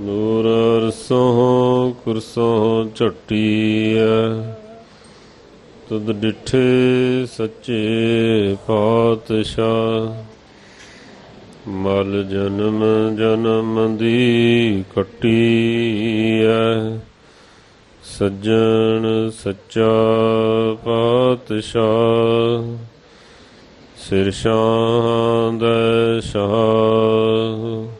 ਨੂਰ ਅਰਸੋਂ ਕੁਰਸੋਂ ਝੱਟੀ ਤੁਧ ਡਿਠੇ ਸੱਚੇ ਪਾਤਸ਼ਾਹ। ਮਲ ਜਨਮ ਜਨਮ ਦੀ ਕੱਟੀ ਕੱਟੀਐ, ਸੱਜਣ ਸੱਚਾ ਪਾਤਸ਼ਾਹ। ਸਿਰ ਸ਼ਾਂਦ ਸ਼ਾਹ।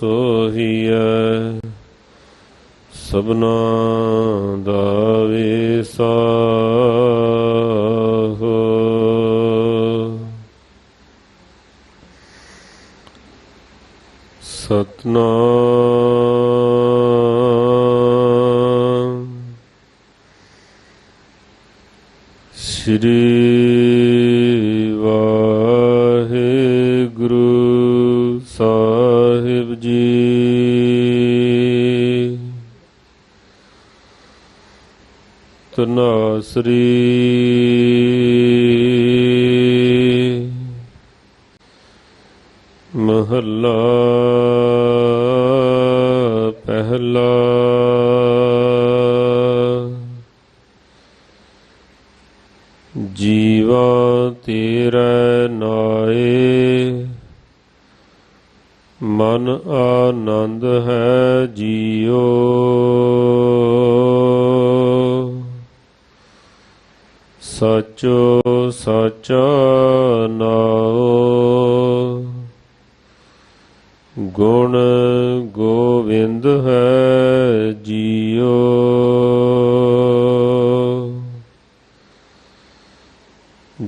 ਸੋਹੀਐ ਸਭਨਾ ਦਾ ਵਿਸਾਹ ਸਤਨਾਮ। ਸ੍ਰੀ ਵਾਹਿਗੁਰੂ ਸਾ ਤਨਾਸਰੀ ਮਹੱਲਾ ਪਹਿਲਾ ਜੀਵਾ ਤੇਰੇ ਨਾਏ ਮਨ ਆਨੰਦ ਸਚੋ ਸਚਾ ਨਾਉ। ਗੁਣ ਗੋਵਿੰਦ ਹੈ ਜੀਓ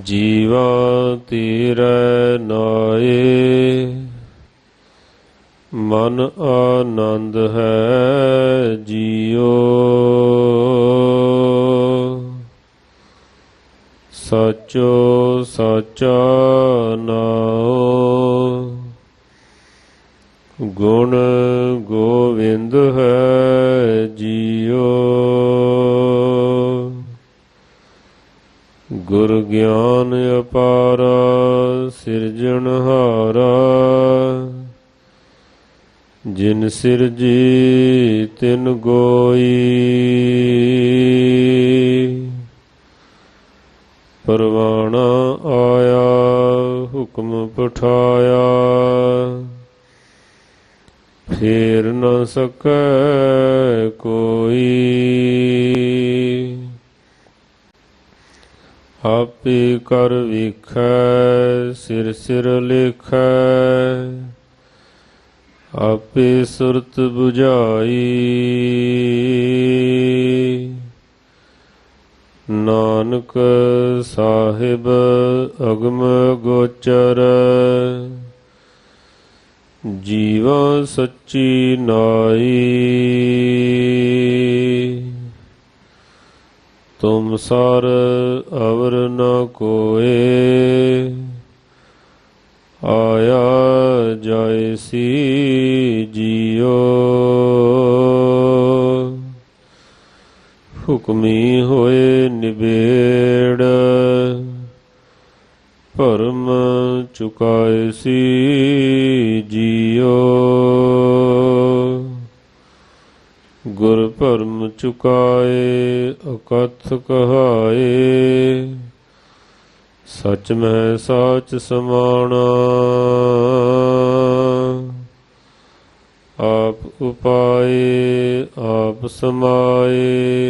ਜੀਵਾ ਤੇਰੇ ਨਾਏ। ਮਨ ਆਨੰਦ ਹੈ ਸਚੋ ਸਚਾ ਨਾਉ। ਗੁਣ ਗੋਵਿੰਦ ਹੈ ਜੀਓ ਗੁਰ ਗਿਆਨ ਅਪਾਰ ਸਿਰਜਣਹਾਰਾ ਜਿਨ ਸਿਰਜੀ ਤਿਨ ਗੋਈ। ਪਰਵਾਣਾ ਆਇਆ, ਹੁਕਮ ਪਠਾਇਆ। ਫੇਰ ਨ ਸਕੈ ਕੋਈ। ਆਪੇ ਕਰ ਵਿਖੈ, ਸਿਰ ਸਿਰ ਲਿਖੈ। ਆਪੇ ਸੁਰਤ 부ਝਾਈ ਨਾਨਕ ਸਾਹਿਬ ਅਗਮ ਗੋਚਰ। ਜੀਵਾ ਸੱਚੀ ਨਾਈ ਤੁਮ ਸਰ ਅਵਰ ਨ ਕੋਏ। ਆਇਆ ਜਾਏ ਸੀ ਜੀਓ। ਹੁਕਮੀ ਹੋਏ ਨਿਬੇੜ, ਭਰਮ ਚੁਕਾਏ ਸੀ ਜੀਓ। ਗੁਰ ਭਰਮ ਚੁਕਾਏ, ਅਕਥ ਕਹਾਏ, ਸਚ ਮਹਿ ਸਾਚ ਸਮਾਣਾ। ਆਪ ਉਪਾਏ, ਆਪ ਸਮਾਏ।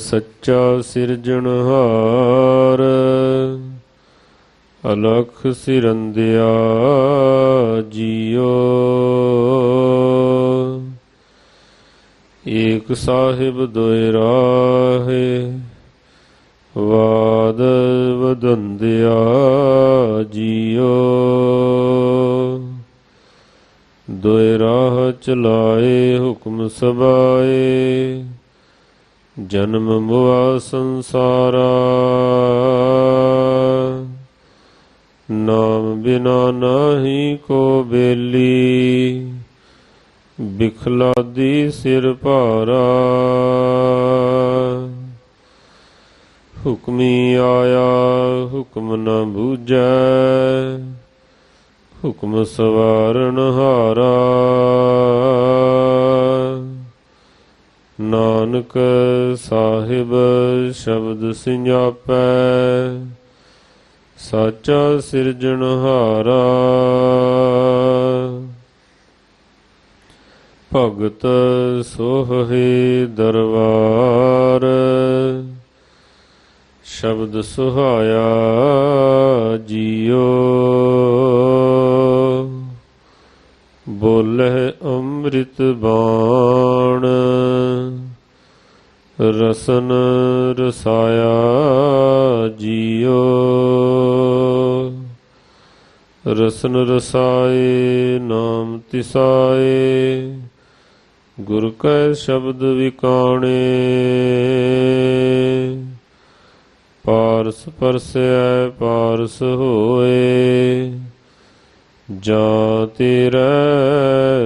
ਸੱਚਾ ਸਿਰਜਣਹਾਰ ਅਲਖ ਸਿਰੰਦਿਆ ਜੀਓ। ਏਕ ਸਾਹਿਬ ਦੋਇ ਰਾਹੇ, ਵਾਦ ਵਦੰਦਿਆ ਜੀਓ। ਦੋਇ ਰਾਹ ਚਲਾਏ, ਹੁਕਮ ਸਬਾਏ ਜਨਮ ਮੁਆ ਸੰਸਾਰਾ। ਨਾਮ ਬਿਨਾ ਨਾਹੀ ਕੋ ਬੇਲੀ। ਬਿਖਲਾਦੀ ਸਿਰ ਭਾਰਾ। ਹੁਕਮੀ ਆਇਆ, ਹੁਕਮ ਨਾ ਬੂਝੈ। ਹੁਕਮ ਸਵਾਰਨ ਹਾਰਾ। ਨਾਨਕ ਸਾਹਿਬ ਸ਼ਬਦ ਸਿੰਘਾਪੈ ਸਾਚਾ ਸਿਰਜਣਹਾਰਾ ਭਗਤ ਸੋਹੇ ਦਰਬਾਰ ਸ਼ਬਦ ਸੁਹਾਇਆ ਜੀਓ। ਬੋਲੇ ਅੰਮ੍ਰਿਤ ਬਾਣ ਰਸਨ ਰਸਾਇਆ ਜੀਓ। ਰਸਨ ਰਸਾਏ, ਨਾਮ ਤਿਸਾਏ। ਗੁਰ ਕੈ ਸ਼ਬਦ ਵਿਕਾਣੇ। ਪਾਰਸ ਪਰਸੈ ਪਾਰਸ ਹੋਏ। ਜਾਂ ਤੇਰਾ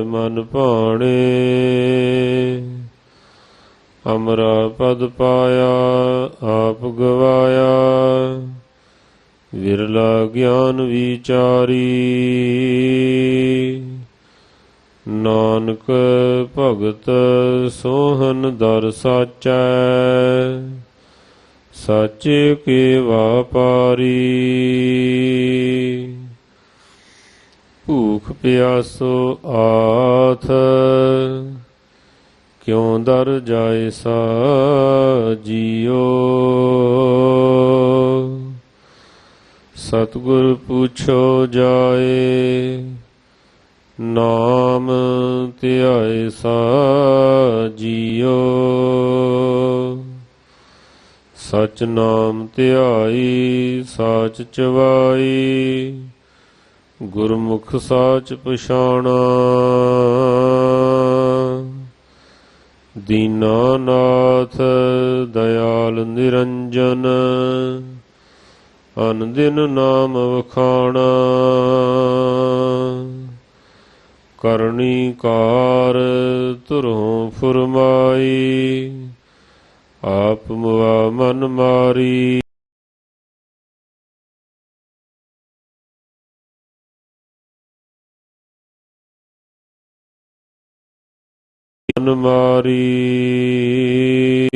ਮਨ ਭਾਣੇ। ਅਮਰਾ ਪਦ ਪਾਇਆ, ਆਪ ਗਵਾਇਆ। ਵਿਰਲਾ ਗਿਆਨ ਵਿਚਾਰੀ। ਨਾਨਕ ਭਗਤ ਸੋਹਨ ਦਰ ਸਾਚੈ, ਸਾਚੇ ਕੇ ਵਾਪਾਰੀ ਭੂਖ ਪਿਆਸੋ ਆਥ ਕਿਉ ਦਰ ਜਾਏ ਸਾ ਜੀਓ ਸਤਿਗੁਰ ਪੁੱਛੋ ਜਾਏ, ਨਾਮ ਧਿਆਏ ਸਾ ਜੀਓ ਸਚ ਨਾਮ ਧਿਆਈ, ਸਾਚ ਚਵਾਈ, ਗੁਰਮੁਖ ਸਾਚ ਪਛਾਣਾ। ਦੀਨਾਨਾਥ ਦਇਆਲ ਨਿਰੰਜਨ ਅਨ ਦਿਨ ਨਾਮ ਵਖਾਣਾ ਕਰਨੀ ਕਾਰ ਤੁਰੋਂ ਫੁਰਮਾਈ ਆਪ ਮੁਆ ਮਨ ਮਾਰੀ ਮਨ ਮਾਰੀ।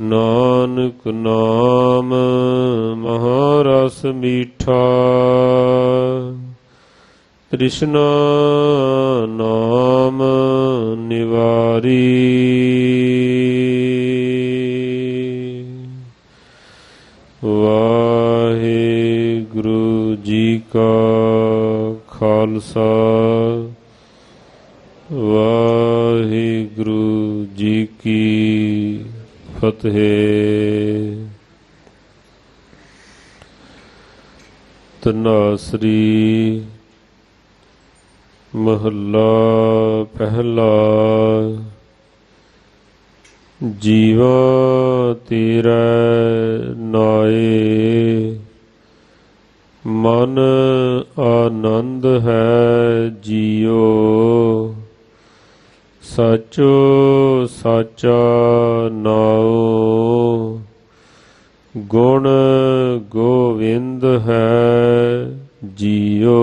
ਨਾਨਕ ਨਾਮ ਮਹਾਰਸ ਮੀਠਾ। ਤ੍ਰਿਸ਼ਨਾ ਨਾਮ ਨਿਵਾਰੀ। ਵਾਹਿਗੁਰੂ ਜੀ ਕਾ ਖਾਲਸਾ। ਫਤਿਹ ਤਨਾਸਰੀ ਮਹੱਲਾ ਪਹਿਲਾ ਜੀਵਾ ਤੇਰਾ ਨਾਏ ਮਨ ਆਨੰਦ ਹੈ ਜੀਓ ਸਚੋ ਸਾਚਾ ਨਾਉ ਗੁਣ ਗੋਵਿੰਦ ਹੈ ਜੀਓ